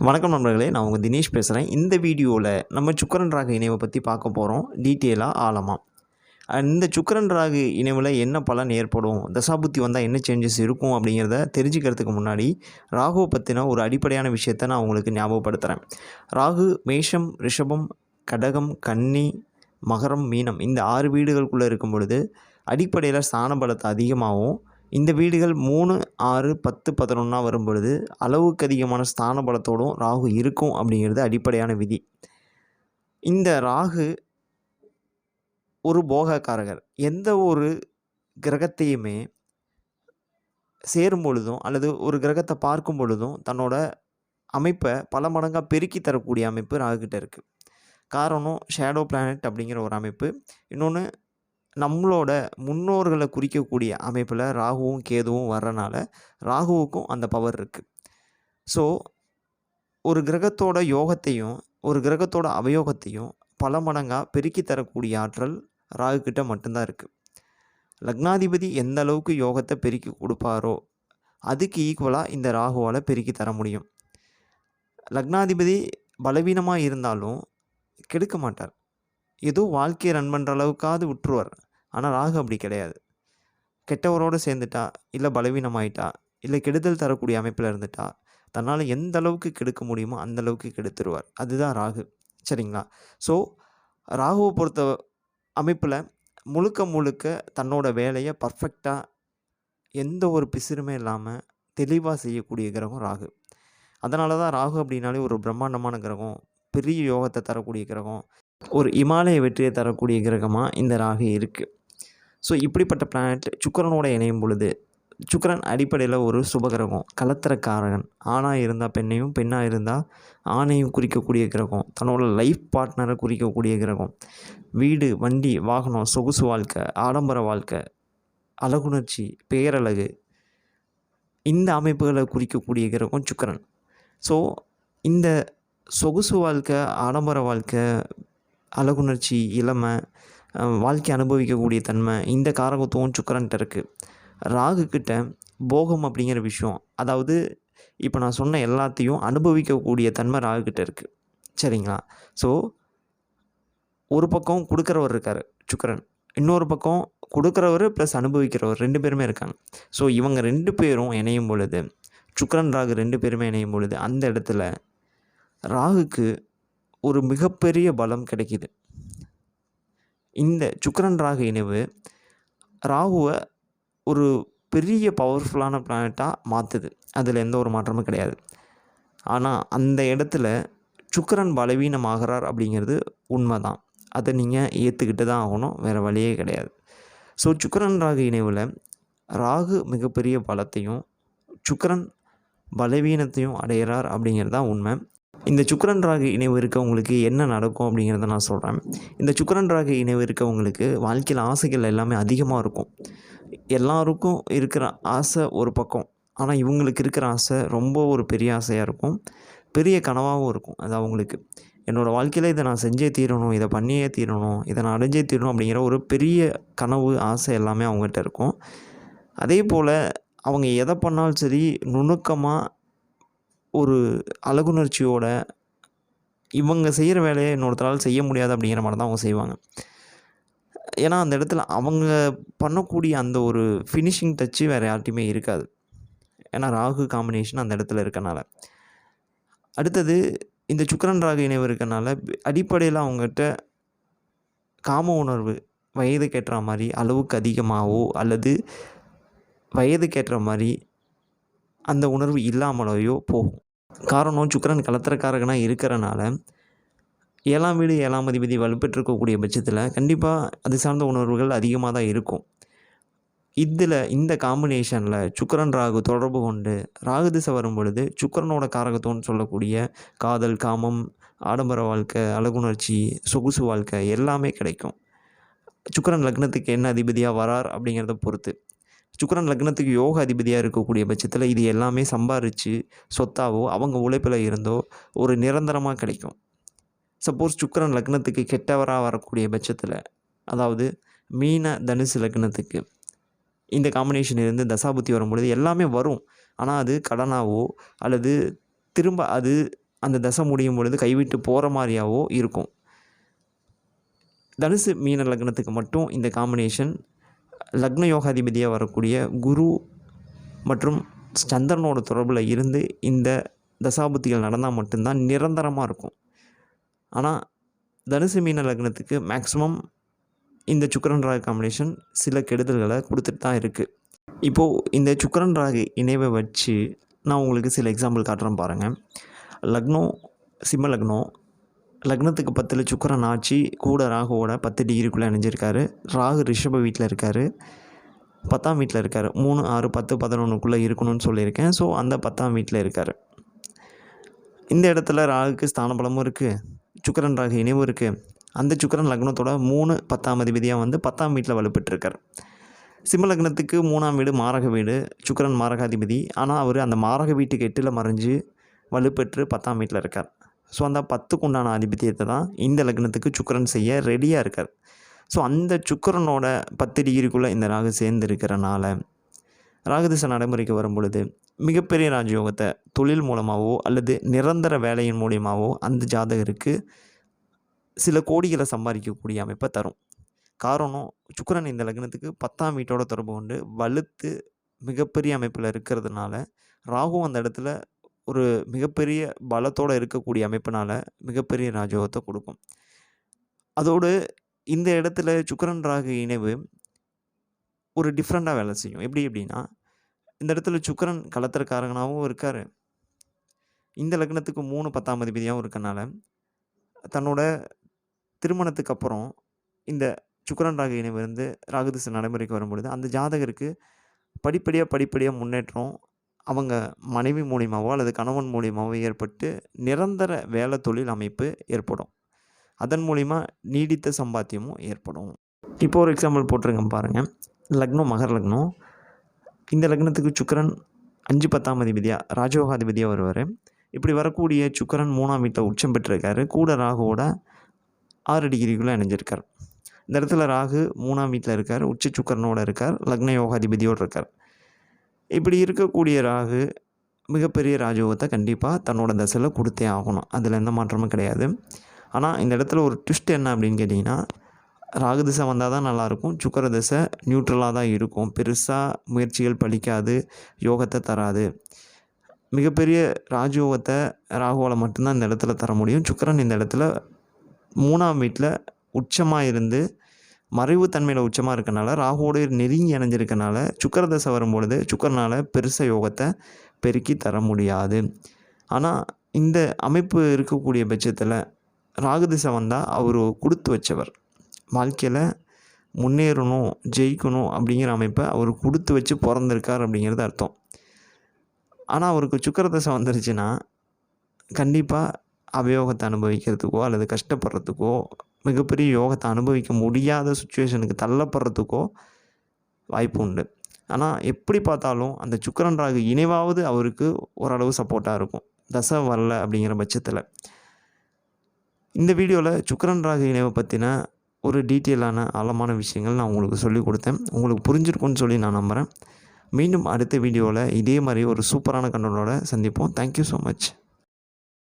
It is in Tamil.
வணக்கம் நண்பர்களே நான் உங்கள் தினேஷ் பேசுகிறேன் இந்த வீடியோவில் நம்ம சுக்கரன் ராகு இணைவை பற்றி பார்க்க போகிறோம் டீட்டெயிலாக ஆழமாக இந்த சுக்கரன் ராகு இணைவில் என்ன பலன் ஏற்படும்? தசாபுத்தி வந்தால் என்ன சேஞ்சஸ் இருக்கும் அப்படிங்கிறத தெரிஞ்சுக்கிறதுக்கு முன்னாடி ராகுவை பற்றின ஒரு அடிப்படையான விஷயத்தை நான் உங்களுக்கு ஞாபகப்படுத்துகிறேன் ராகு மேஷம் ரிஷபம் கடகம் கன்னி மகரம் மீனம் இந்த ஆறு வீடுகளுக்குள்ளே இருக்கும் பொழுது அடிப்படையில் ஸ்தான பலத்தை அதிகமாகவும் இந்த வீடுகள் மூணு ஆறு பத்து பதினொன்றா வரும் பொழுது அளவுக்கு அதிகமான ஸ்தான பலத்தோடும் ராகு இருக்கும் அப்படிங்கிறது அடிப்படையான விதி. இந்த ராகு ஒரு போகக்காரகர். எந்த ஒரு கிரகத்தையுமே சேரும் பொழுதும் அல்லது ஒரு கிரகத்தை பார்க்கும் பொழுதும் தன்னோட அமைப்பை பல மடங்காக பெருக்கி தரக்கூடிய அமைப்பு ராகுகிட்ட இருக்குது காரணம் ஷேடோ பிளானட் அப்படிங்கிற ஒரு அமைப்பு. இன்னொன்று நம்மளோட முன்னோர்களை குறிக்கக்கூடிய அமைப்பில் ராகுவும் கேதுவும் வர்றனால ராகுவுக்கும் அந்த பவர் இருக்குது ஸோ ஒரு கிரகத்தோட யோகத்தையும் ஒரு கிரகத்தோட அவயோகத்தையும் பல மடங்காக பெருக்கி தரக்கூடிய ஆற்றல் ராகுக்கிட்ட மட்டும்தான் இருக்குது லக்னாதிபதி எந்த அளவுக்கு யோகத்தை பெருக்கி கொடுப்பாரோ அதுக்கு ஈக்குவலாக இந்த ராகுவால் பெருக்கி தர முடியும். லக்னாதிபதி பலவீனமாக இருந்தாலும் கெடுக்க மாட்டார். ஏதோ வாழ்க்கையை ரன் பண்ணுற அளவுக்காவது விட்டுருவார். ஆனால் ராகு அப்படி கிடையாது. கெட்டவரோடு சேர்ந்துட்டா இல்லை பலவீனமாயிட்டா இல்லை கெடுதல் தரக்கூடிய அமைப்பில் இருந்துட்டா தன்னால் எந்த அளவுக்கு கெடுக்க முடியுமோ அந்த அளவுக்கு கெடுத்துருவார். அதுதான் ராகு. சரிங்களா? ஸோ ராகுவை பொறுத்த அமைப்பில் முழுக்க முழுக்க தன்னோட வேலையை பர்ஃபெக்டாக எந்த ஒரு பிசிறுமே இல்லாமல் தெளிவாக செய்யக்கூடிய கிரகம் ராகு. அதனால தான் ராகு அப்படின்னாலே ஒரு பிரம்மாண்டமான கிரகம் பெரிய யோகத்தை தரக்கூடிய கிரகம் ஒரு இமாலய வெற்றியை தரக்கூடிய கிரகமாக இந்த ராகு இருக்குது ஸோ இப்படிப்பட்ட பிளானட் சுக்கரனோட இணையும் பொழுது சுக்கரன் அடிப்படையில் ஒரு சுபகிரகம் கலத்திரக்காரகன் ஆணாக இருந்தால் பெண்ணையும் பெண்ணாக இருந்தால் ஆணையும் குறிக்கக்கூடிய கிரகம் தன்னோட லைஃப் பார்ட்னரை குறிக்கக்கூடிய கிரகம். வீடு வண்டி வாகனம் சொகுசு வாழ்க்கை ஆடம்பர வாழ்க்கை அழகுணர்ச்சி பேரழகு இந்த அமைப்புகளை குறிக்கக்கூடிய கிரகம் சுக்கரன். ஸோ இந்த சொகுசு வாழ்க்கை ஆடம்பர வாழ்க்கை அழகுணர்ச்சி இளமை வாழ்க்கை அனுபவிக்கக்கூடிய தன்மை இந்த காரகத்துவம் சுக்கரன்ட்ட இருக்குது ராகு கிட்ட போகம் அப்படிங்கிற விஷயம் அதாவது இப்போ நான் சொன்ன எல்லாத்தையும் அனுபவிக்கக்கூடிய தன்மை ராகு கிட்ட இருக்குது சரிங்களா? ஸோ ஒரு பக்கம் கொடுக்குறவர் இருக்கார் சுக்கரன். இன்னொரு பக்கம் கொடுக்குறவர் ப்ளஸ் அனுபவிக்கிறவர் ரெண்டு பேருமே இருக்காங்க. ஸோ இவங்க ரெண்டு பேரும் இணையும் பொழுது சுக்கரன் ராகு ரெண்டு பேருமே இணையும் பொழுது அந்த இடத்துல ராகுக்கு ஒரு மிகப்பெரிய பலம் கிடைக்கிது. இந்த சுக்கரன் ராகு இணைவு ராகுவை ஒரு பெரிய பவர்ஃபுல்லான பிளானட்டாக மாற்றுது அதில் எந்த ஒரு மாற்றமும் கிடையாது. ஆனால் அந்த இடத்துல சுக்கரன் பலவீனமாகிறார் அப்படிங்கிறது உண்மை தான் அதை நீங்கள் ஏற்றுக்கிட்டு தான் ஆகணும் வேறு வழியே கிடையாது. ஸோ சுக்கரன் ராகு இணைவில் ராகு மிகப்பெரிய பலத்தையும் சுக்கரன் பலவீனத்தையும் அடைகிறார் அப்படிங்கிறது தான் உண்மை. இந்த சுக்கரன் ராகு இணைவு இருக்கவங்களுக்கு என்ன நடக்கும் அப்படிங்கிறத நான் சொல்கிறேன் இந்த சுக்கரன் ராகு இணைவு இருக்கவங்களுக்கு வாழ்க்கையில் ஆசைகள் எல்லாமே அதிகமாக இருக்கும். எல்லாருக்கும் இருக்கிற ஆசை ஒரு பக்கம். ஆனால் இவங்களுக்கு இருக்கிற ஆசை ரொம்ப ஒரு பெரிய ஆசையாக இருக்கும். பெரிய கனவாகவும் இருக்கும். அது அவங்களுக்கு. என்னோடய வாழ்க்கையில் இதை நான் செஞ்சே தீரணும் இதை பண்ணியே தீரணும் இதை நான் அடைஞ்சே தீரணும் அப்படிங்கிற ஒரு பெரிய கனவு ஆசை எல்லாமே அவங்ககிட்ட இருக்கும். அதே போல் அவங்க எதை பண்ணாலும் சரி நுணுக்கமாக ஒரு அழகுணர்ச்சியோட இவங்க செய்கிற வேலையை இன்னொருத்தரால் செய்ய முடியாது அப்படிங்கிற மாதிரி தான் அவங்க செய்வாங்க. ஏன்னா அந்த இடத்துல அவங்க பண்ணக்கூடிய அந்த ஒரு ஃபினிஷிங் டச்சு வேறு யார்ட்டையுமே இருக்காது. ஏன்னா ராகு காம்பினேஷன் அந்த இடத்துல இருக்கனால. அடுத்தது இந்த சுக்கரன் ராகு இணைவு இருக்கனால அடிப்படையில் அவங்ககிட்ட காம உணர்வு வயதுக்கேற்ற மாதிரி அளவுக்கு அதிகமாகவோ அல்லது வயதுக்கேற்ற மாதிரி அந்த உணர்வு இல்லாமலையோ போகும். காரணம் சுக்கரன் கலத்திரக்காரகனாக இருக்கிறனால ஏழாம் வீடு ஏழாம் அதிபதி வலுப்பெற்றிருக்கக்கூடிய பட்சத்தில் கண்டிப்பாக அது சார்ந்த உணர்வுகள் அதிகமாக தான் இருக்கும். இதில் இந்த காம்பினேஷனில் சுக்கரன் ராகு தொடர்பு கொண்டு ராகு திசை வரும் பொழுது சுக்கரனோட காரகத்தோன்னு சொல்லக்கூடிய காதல் காமம் ஆடம்பர வாழ்க்கை அழகுணர்ச்சி சொகுசு வாழ்க்கை எல்லாமே கிடைக்கும். சுக்கரன் லக்னத்துக்கு என்ன அதிபதியாக வரார் அப்படிங்கிறத பொறுத்து. சுக்கரன் லக்னத்துக்கு யோக அதிபதியாக இருக்கக்கூடிய பட்சத்தில் இது எல்லாமே சம்பாரித்து சொத்தாவோ அவங்க உழைப்பில் இருந்தோ ஒரு நிரந்தரமாக கிடைக்கும். சப்போஸ் சுக்கரன் லக்னத்துக்கு கெட்டவராக வரக்கூடிய பட்சத்தில் அதாவது மீன தனுசு லக்னத்துக்கு இந்த காம்பினேஷன் இருந்து தசாபுத்தி வரும்பொழுது எல்லாமே வரும். ஆனால் அது கடனாவோ அல்லது திரும்ப அது அந்த தசை முடியும் பொழுது கைவிட்டு போகிற மாதிரியாவோ இருக்கும். தனுசு மீன லக்னத்துக்கு மட்டும் இந்த காம்பினேஷன் லக்ன யோகாதிபதியாக வரக்கூடிய குரு மற்றும் சந்திரனோட தொடர்பில் இருந்து இந்த தசாபுத்திகள் நடந்தால் மட்டும்தான் நிரந்தரமாக இருக்கும். ஆனால் தனுசு மீன லக்னத்துக்கு மேக்ஸிமம் இந்த சுக்கரன் ராகு காம்பினேஷன் சில கெடுதல்களை கொடுத்துட்டு தான் இருக்குது இப்போது இந்த சுக்கரன் ராகு இணைவை வச்சு நான் உங்களுக்கு சில எக்ஸாம்பிள் காட்டுறேன் பாருங்கள் லக்னம் சிம்ம லக்னம் லக்னத்துக்கு பத்தில் சுக்கரன் ஆட்சி கூட ராகுவோட பத்து டிகிரிக்குள்ளே அணிஞ்சிருக்காரு ராகு ரிஷப வீட்டில் இருக்கார். பத்தாம் வீட்டில் இருக்கார். மூணு ஆறு பத்து பதினொன்றுக்குள்ளே இருக்கணும்னு சொல்லியிருக்கேன். ஸோ அந்த பத்தாம் வீட்டில் இருக்கார். இந்த இடத்துல ராகுக்கு ஸ்தான பலமும் இருக்குது சுக்கரன் ராகு இணைவும் இருக்குது அந்த சுக்கரன் லக்னத்தோட மூணு பத்தாம் அதிபதியாக வந்து பத்தாம் வீட்டில் வலுப்பெற்றிருக்கார். சிம்ம லக்னத்துக்கு மூணாம் வீடு மாரக வீடு. சுக்கரன் மாரகாதிபதி. ஆனால் அவர் அந்த மாரக வீட்டுக்கு எட்டில் மறைஞ்சு வலுப்பெற்று பத்தாம் வீட்டில் இருக்கார். ஸோ அந்த பத்துக்கு உண்டான ஆதிபத்தியத்தை தான் இந்த லக்னத்துக்கு சுக்கரன் செய்ய ரெடியாக இருக்கார். ஸோ அந்த சுக்கரனோட பத்து டிகிரிக்குள்ளே இந்த ராகு சேர்ந்து இருக்கிறனால ராகுதிசை நடைமுறைக்கு வரும் பொழுது மிகப்பெரிய ராஜயோகத்தை தொழில் மூலமாகவோ அல்லது நிரந்தர வேலையின் மூலியமாகவோ அந்த ஜாதகருக்கு சில கோடிகளை சம்பாதிக்கக்கூடிய அமைப்பை தரும். காரணம் சுக்கரன் இந்த லக்னத்துக்கு பத்தாம் வீட்டோட தொடர்பு கொண்டு வலுத்து மிகப்பெரிய அமைப்பில் இருக்கிறதுனால ராகு அந்த இடத்துல ஒரு மிகப்பெரிய பலத்தோடு இருக்கக்கூடிய அமைப்பினால் மிகப்பெரிய ராஜயோகத்தை கொடுக்கும். அதோடு இந்த இடத்துல சுக்கரன் ராகு இணைவு ஒரு டிஃப்ரெண்ட்டாக வேலை செய்யும். எப்படி எப்படின்னா இந்த இடத்துல சுக்கரன் கலத்திரக்காரங்கனாகவும் இருக்கார். இந்த லக்னத்துக்கு மூணு பத்தாம் அதிபதியாகவும் இருக்கனால தன்னோட திருமணத்துக்கு அப்புறம் இந்த சுக்கரன் ராகு இணைவு வந்து ராகுதிசை நடைமுறைக்கு வரும்பொழுது அந்த ஜாதகருக்கு படிப்படியாக படிப்படியாக முன்னேற்றம் அவங்க மனைவி மூலியமாகவோ அல்லது கணவன் மூலியமாகவோ ஏற்பட்டு நிரந்தர வேலை தொழில் அமைப்பு ஏற்படும். அதன் மூலிமா நீடித்த சம்பாத்தியமும் ஏற்படும். இப்போ ஒரு எக்ஸாம்பிள் போட்டிருங்க பாருங்கள் லக்னம் மகர் லக்னம் இந்த லக்னத்துக்கு சுக்கரன் அஞ்சு பத்தாம் அதிபதியாக ராஜயோகாதிபதியாக வருவார். இப்படி வரக்கூடிய சுக்கரன் மூணாம் வீட்டில் உச்சம் பெற்றிருக்காரு. கூட ராகுவோட ஆறு டிகிரிக்குள்ளே இணைஞ்சிருக்கார். இந்த இடத்துல ராகு மூணாம் வீட்டில் இருக்கார். உச்ச சுக்கரனோட இருக்கார். லக்ன யோகாதிபதியோடு இருக்கார். இப்படி இருக்கக்கூடிய ராகு மிகப்பெரிய ராஜயோகத்தை கண்டிப்பாக தன்னோட தசையில் கொடுத்தே ஆகணும். அதில் எந்த மாற்றமும் கிடையாது. ஆனால் இந்த இடத்துல ஒரு ட்விஸ்ட் என்ன அப்படின்னு கேட்டிங்கன்னா ராகு திசை வந்தால் தான் நல்லாயிருக்கும் சுக்கர திசை நியூட்ரலாக தான் இருக்கும். பெருசாக முயற்சிகள் பலிக்காது யோகத்தை தராது. மிகப்பெரிய ராஜயோகத்தை ராகுவால் மட்டும்தான் இந்த இடத்துல தர முடியும். சுக்கரன் இந்த இடத்துல மூணாம் வீட்டில் உச்சமாக இருந்து மறைவு தன்மையில் உச்சமாக இருக்கனால ராகுவோடு நெருங்கி இணைஞ்சிருக்கனால சுக்கர தசை வரும்பொழுது சுக்கரனால் பெருச யோகத்தை பெருக்கி தர முடியாது. ஆனால் இந்த அமைப்பு இருக்கக்கூடிய பட்சத்தில் ராகு திசை வந்தால் அவர் கொடுத்து வச்சவர். வாழ்க்கையில் முன்னேறணும் ஜெயிக்கணும் அப்படிங்கிற அமைப்பை அவர் கொடுத்து வச்சு பிறந்திருக்கார் அப்படிங்கிறது அர்த்தம். ஆனால் அவருக்கு சுக்கர தசை வந்துருச்சுன்னா கண்டிப்பாக அபயோகத்தை அனுபவிக்கிறதுக்கோ அல்லது கஷ்டப்படுறதுக்கோ மிகப்பெரிய யோகத்தை அனுபவிக்க முடியாத சுச்சுவேஷனுக்கு தள்ளப்படுறதுக்கோ வாய்ப்பு உண்டு ஆனால் எப்படி பார்த்தாலும் அந்த சுக்கரன் ராகு இணைவாவது அவருக்கு ஓரளவு சப்போர்ட்டாக இருக்கும். தசை வரல அப்படிங்கிற பட்சத்தில். இந்த வீடியோவில் சுக்கரன் ராகு இணைவை பற்றின ஒரு டீட்டெயிலான ஆழமான விஷயங்கள் நான் உங்களுக்கு சொல்லிக் கொடுத்தேன். உங்களுக்கு புரிஞ்சிருக்கும்னு சொல்லி நான் நம்புகிறேன் மீண்டும் அடுத்த வீடியோவில் இதே மாதிரி ஒரு சூப்பரான கண்டனோட சந்திப்போம். Thank you so much